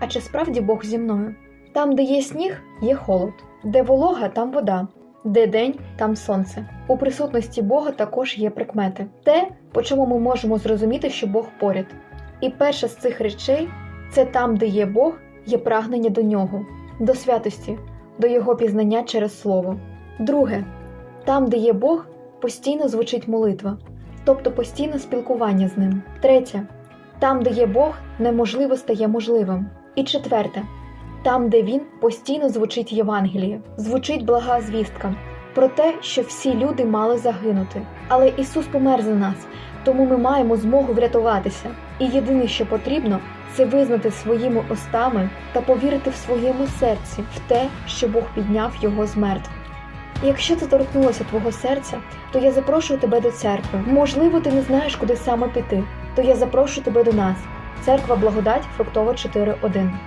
А чи справді Бог зі мною? Там, де є сніг, є холод, де волога, там вода, де день, там сонце. У присутності Бога також є прикмети. Те, по чому ми можемо зрозуміти, що Бог поряд. І перша з цих речей це там, де є Бог, є прагнення до нього, до святості, до Його пізнання через Слово. Друге, там, де є Бог, постійно звучить молитва, тобто постійне спілкування з ним. Третє, там, де є Бог, неможливо стає можливим. І четверте, там, де він постійно звучить Євангеліє, звучить блага звістка про те, що всі люди мали загинути. Але Ісус помер за нас, тому ми маємо змогу врятуватися. І єдине, що потрібно, це визнати своїми устами та повірити в своєму серці в те, що Бог підняв його з мертвих. Якщо це торкнулося твого серця, то я запрошую тебе до церкви. Можливо, ти не знаєш, куди саме піти, то я запрошую тебе до нас. Церква Благодать Фруктова 4.1.